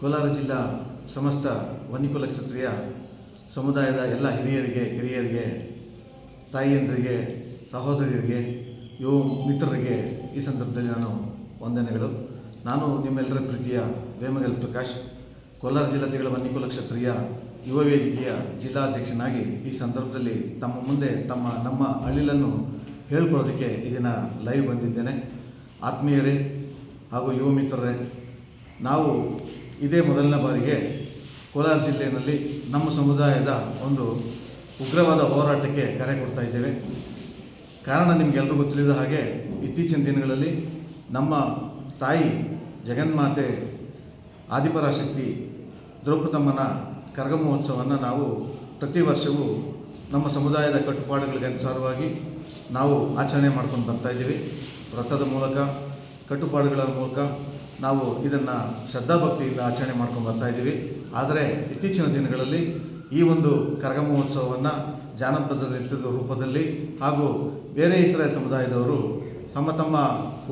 ಕೋಲಾರ ಜಿಲ್ಲಾ ಸಮಸ್ತ ವನ್ಯಕುಲ ಕ್ಷತ್ರಿಯ ಸಮುದಾಯದ ಎಲ್ಲ ಹಿರಿಯರಿಗೆ, ಕಿರಿಯರಿಗೆ, ತಾಯಿಯಂದರಿಗೆ, ಸಹೋದರಿಯರಿಗೆ, ಯುವ ಮಿತ್ರರಿಗೆ ಈ ಸಂದರ್ಭದಲ್ಲಿ ನಾನು ವಂದನೆಗಳು. ನಾನು ನಿಮ್ಮೆಲ್ಲರ ಪ್ರೀತಿಯ ವೇಮಗಲ್ ಪ್ರಕಾಶ್, ಕೋಲಾರ ಜಿಲ್ಲಾಧಿಗಳ ವನ್ಯಕುಲ ಕ್ಷತ್ರಿಯ ಯುವ ವೇದಿಕೆಯ ಜಿಲ್ಲಾಧ್ಯಕ್ಷನಾಗಿ ಈ ಸಂದರ್ಭದಲ್ಲಿ ತಮ್ಮ ಮುಂದೆ ತಮ್ಮ ನಮ್ಮ ಅಳಿಲನ್ನು ಹೇಳ್ಕೊಳ್ಳೋದಕ್ಕೆ ಈ ಲೈವ್ ಬಂದಿದ್ದೇನೆ. ಆತ್ಮೀಯರೇ ಹಾಗೂ ಯುವ ಮಿತ್ರರೇ, ನಾವು ಇದೇ ಮೊದಲನೇ ಬಾರಿಗೆ ಕೋಲಾರ ಜಿಲ್ಲೆಯಲ್ಲಿ ನಮ್ಮ ಸಮುದಾಯದ ಒಂದು ಉಗ್ರವಾದ ಹೋರಾಟಕ್ಕೆ ಕರೆ ಕೊಡ್ತಾ ಇದ್ದೇವೆ. ಕಾರಣ ನಿಮಗೆಲ್ಲರಿಗೂ ತಿಳಿದ ಹಾಗೆ ಇತ್ತೀಚಿನ ದಿನಗಳಲ್ಲಿ ನಮ್ಮ ತಾಯಿ ಜಗನ್ಮಾತೆ ಆದಿಪರಾಶಕ್ತಿ ದ್ರೌಪದಮ್ಮನ ಕರಗ ಮಹೋತ್ಸವವನ್ನು ನಾವು ಪ್ರತಿ ವರ್ಷವೂ ನಮ್ಮ ಸಮುದಾಯದ ಕಟ್ಟುಪಾಡುಗಳಿಗೆ ಅನುಸಾರವಾಗಿ ನಾವು ಆಚರಣೆ ಮಾಡ್ಕೊಂಡು ಬರ್ತಾ ಇದ್ದೀವಿ. ವ್ರತದ ಮೂಲಕ, ಕಟ್ಟುಪಾಡುಗಳ ಮೂಲಕ ನಾವು ಇದನ್ನು ಶ್ರದ್ಧಾಭಕ್ತಿಯಿಂದ ಆಚರಣೆ ಮಾಡ್ಕೊಂಡು ಬರ್ತಾ ಇದ್ದೀವಿ. ಆದರೆ ಇತ್ತೀಚಿನ ದಿನಗಳಲ್ಲಿ ಈ ಒಂದು ಕರಗ ಮಹೋತ್ಸವವನ್ನು ಜಾನಪದ ನೃತ್ಯದ ರೂಪದಲ್ಲಿ ಹಾಗೂ ಬೇರೆ ಇತರ ಸಮುದಾಯದವರು ತಮ್ಮ ತಮ್ಮ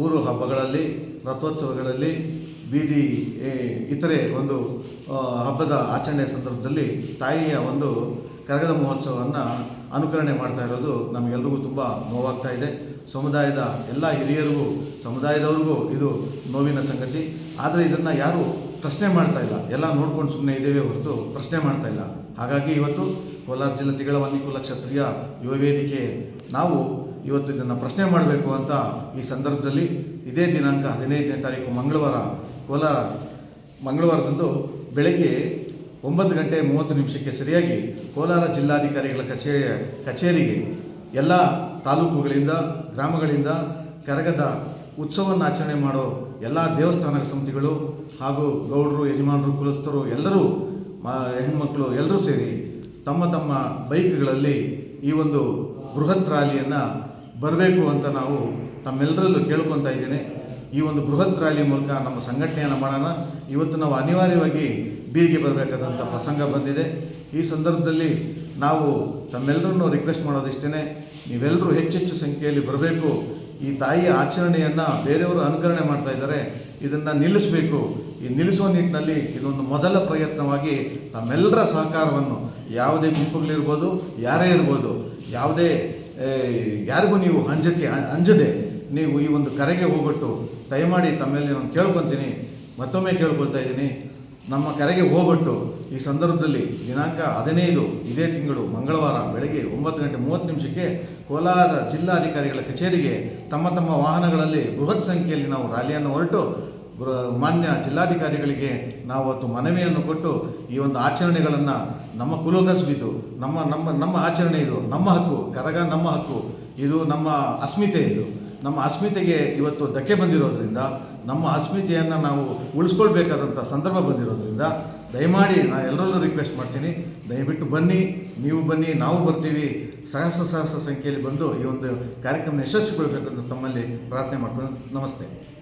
ಊರು ಹಬ್ಬಗಳಲ್ಲಿ, ರಥೋತ್ಸವಗಳಲ್ಲಿ ಬೀದಿ ಇತರೆ ಒಂದು ಹಬ್ಬದ ಆಚರಣೆ ಸಂದರ್ಭದಲ್ಲಿ ತಾಯಿಯ ಒಂದು ಕರಗದ ಮಹೋತ್ಸವವನ್ನು ಅನುಕರಣೆ ಮಾಡ್ತಾ ಇರೋದು ನಮಗೆಲ್ರಿಗೂ ತುಂಬ ನೋವಾಗ್ತಾ ಇದೆ. ಸಮುದಾಯದ ಎಲ್ಲ ಹಿರಿಯರಿಗೂ, ಸಮುದಾಯದವ್ರಿಗೂ ಇದು ನೋವಿನ ಸಂಗತಿ. ಆದರೆ ಇದನ್ನು ಯಾರು ಪ್ರಶ್ನೆ ಮಾಡ್ತಾ ಇಲ್ಲ. ಎಲ್ಲ ನೋಡ್ಕೊಂಡು ಸುಮ್ಮನೆ ಇದ್ದೇವೆ ಹೊರತು ಪ್ರಶ್ನೆ ಮಾಡ್ತಾ ಇಲ್ಲ. ಹಾಗಾಗಿ ಇವತ್ತು ಕೋಲಾರ ಜಿಲ್ಲೆ ತಿಗಳ ವನ್ನಿಕುಲ ಕ್ಷತ್ರಿಯ ಯುವ ವೇದಿಕೆ ನಾವು ಇವತ್ತು ಇದನ್ನು ಪ್ರಶ್ನೆ ಮಾಡಬೇಕು ಅಂತ ಈ ಸಂದರ್ಭದಲ್ಲಿ ಇದೇ ದಿನಾಂಕ ಹದಿನೈದನೇ ತಾರೀಕು ಮಂಗಳವಾರ ಕೋಲಾರ ಮಂಗಳವಾರದಂದು ಬೆಳಗ್ಗೆ ಒಂಬತ್ತು ಗಂಟೆ ಮೂವತ್ತು ನಿಮಿಷಕ್ಕೆ ಸರಿಯಾಗಿ ಕೋಲಾರ ಜಿಲ್ಲಾಧಿಕಾರಿಗಳ ಕಚೇರಿಯ ಕಚೇರಿಗೆ ಎಲ್ಲ ತಾಲೂಕುಗಳಿಂದ, ಗ್ರಾಮಗಳಿಂದ ಕರಗದ ಉತ್ಸವವನ್ನು ಆಚರಣೆ ಮಾಡೋ ಎಲ್ಲ ದೇವಸ್ಥಾನ ಸಮಿತಿಗಳು ಹಾಗೂ ಗೌಡರು, ಯಜಮಾನರು, ಕುಲಸ್ಥರು ಎಲ್ಲರೂ ಹೆಣ್ಮಕ್ಳು ಎಲ್ಲರೂ ಸೇರಿ ತಮ್ಮ ತಮ್ಮ ಬೈಕ್ಗಳಲ್ಲಿ ಈ ಒಂದು ಬೃಹತ್ ರ್ಯಾಲಿಯನ್ನು ಬರಬೇಕು ಅಂತ ನಾವು ತಮ್ಮೆಲ್ಲರಲ್ಲೂ ಕೇಳ್ಕೊತಾ ಇದ್ದೇನೆ. ಈ ಒಂದು ಬೃಹತ್ ರ್ಯಾಲಿ ಮೂಲಕ ನಮ್ಮ ಸಂಘಟನೆಯನ್ನು ಮಾಡೋಣ. ಇವತ್ತು ನಾವು ಅನಿವಾರ್ಯವಾಗಿ ಬೀದಿಗೆ ಬರಬೇಕಾದಂಥ ಪ್ರಸಂಗ ಬಂದಿದೆ. ಈ ಸಂದರ್ಭದಲ್ಲಿ ನಾವು ತಮ್ಮೆಲ್ಲರನ್ನು ರಿಕ್ವೆಸ್ಟ್ ಮಾಡೋದಿಷ್ಟೇ ನೀವೆಲ್ಲರೂ ಹೆಚ್ಚೆಚ್ಚು ಸಂಖ್ಯೆಯಲ್ಲಿ ಬರಬೇಕು. ಈ ತಾಯಿಯ ಆಚರಣೆಯನ್ನು ಬೇರೆಯವರು ಅನುಕರಣೆ ಮಾಡ್ತಾ ಇದ್ದಾರೆ. ಇದನ್ನು ನಿಲ್ಲಿಸಬೇಕು. ಈ ನಿಲ್ಲಿಸುವ ನಿಟ್ಟಿನಲ್ಲಿ ಇದೊಂದು ಮೊದಲ ಪ್ರಯತ್ನವಾಗಿ ತಮ್ಮೆಲ್ಲರ ಸಹಕಾರವನ್ನು ಯಾವುದೇ ಗುಂಪುಗಳಿರ್ಬೋದು ಯಾರೇ ಇರ್ಬೋದು, ಯಾವುದೇ ಯಾರಿಗೂ ನೀವು ಅಂಜಕ್ಕೆ, ಅಂಜದೆ ನೀವು ಈ ಒಂದು ಕರೆಗೆ ಹೋಗ್ಬಿಟ್ಟು ದಯಮಾಡಿ ತಮ್ಮಲ್ಲಿ ನಾನು ಕೇಳ್ಕೊತೀನಿ, ಮತ್ತೊಮ್ಮೆ ಕೇಳ್ಕೊಳ್ತಾ ಇದ್ದೀನಿ. ನಮ್ಮ ಕರೆಗೆ ಹೋಗ್ಬಿಟ್ಟು ಈ ಸಂದರ್ಭದಲ್ಲಿ ದಿನಾಂಕ ಹದಿನೈದು, ಇದೇ ತಿಂಗಳು ಮಂಗಳವಾರ ಬೆಳಗ್ಗೆ ಒಂಬತ್ತು ಗಂಟೆ ಮೂವತ್ತು ನಿಮಿಷಕ್ಕೆ ಕೋಲಾರ ಜಿಲ್ಲಾಧಿಕಾರಿಗಳ ಕಚೇರಿಗೆ ತಮ್ಮ ತಮ್ಮ ವಾಹನಗಳಲ್ಲಿ ಬೃಹತ್ ಸಂಖ್ಯೆಯಲ್ಲಿ ನಾವು ರ್ಯಾಲಿಯನ್ನು ಹೊರಟು ಮಾನ್ಯ ಜಿಲ್ಲಾಧಿಕಾರಿಗಳಿಗೆ ನಾವು ಅವತ್ತು ಮನವಿಯನ್ನು ಕೊಟ್ಟು ಈ ಒಂದು ಆಚರಣೆಗಳನ್ನು ನಮ್ಮ ಕುಲಕಸಬಿದ್ದು ನಮ್ಮ ನಮ್ಮ ನಮ್ಮ ಆಚರಣೆ ಇದು, ನಮ್ಮ ಹಕ್ಕು, ಕರಗ ನಮ್ಮ ಹಕ್ಕು, ಇದು ನಮ್ಮ ಅಸ್ಮಿತೆ ಇದು. ನಮ್ಮ ಅಸ್ಮಿತೆಗೆ ಇವತ್ತು ಧಕ್ಕೆ ಬಂದಿರೋದ್ರಿಂದ, ನಮ್ಮ ಅಸ್ಮಿತೆಯನ್ನು ನಾವು ಉಳಿಸ್ಕೊಳ್ಬೇಕಾದಂಥ ಸಂದರ್ಭ ಬಂದಿರೋದ್ರಿಂದ ದಯಮಾಡಿ ನಾನು ಎಲ್ಲರಲ್ಲೂ ರಿಕ್ವೆಸ್ಟ್ ಮಾಡ್ತೀನಿ, ದಯವಿಟ್ಟು ಬನ್ನಿ, ನೀವು ಬನ್ನಿ, ನಾವು ಬರ್ತೀವಿ. ಸಹಸ್ರ ಸಹಸ್ರ ಸಂಖ್ಯೆಯಲ್ಲಿ ಬಂದು ಈ ಒಂದು ಕಾರ್ಯಕ್ರಮ ಯಶಸ್ವಿಗೊಳ್ಬೇಕು ತಮ್ಮಲ್ಲಿ ಪ್ರಾರ್ಥನೆ ಮಾಡ್ಕೊಂಡು ನಮಸ್ತೆ.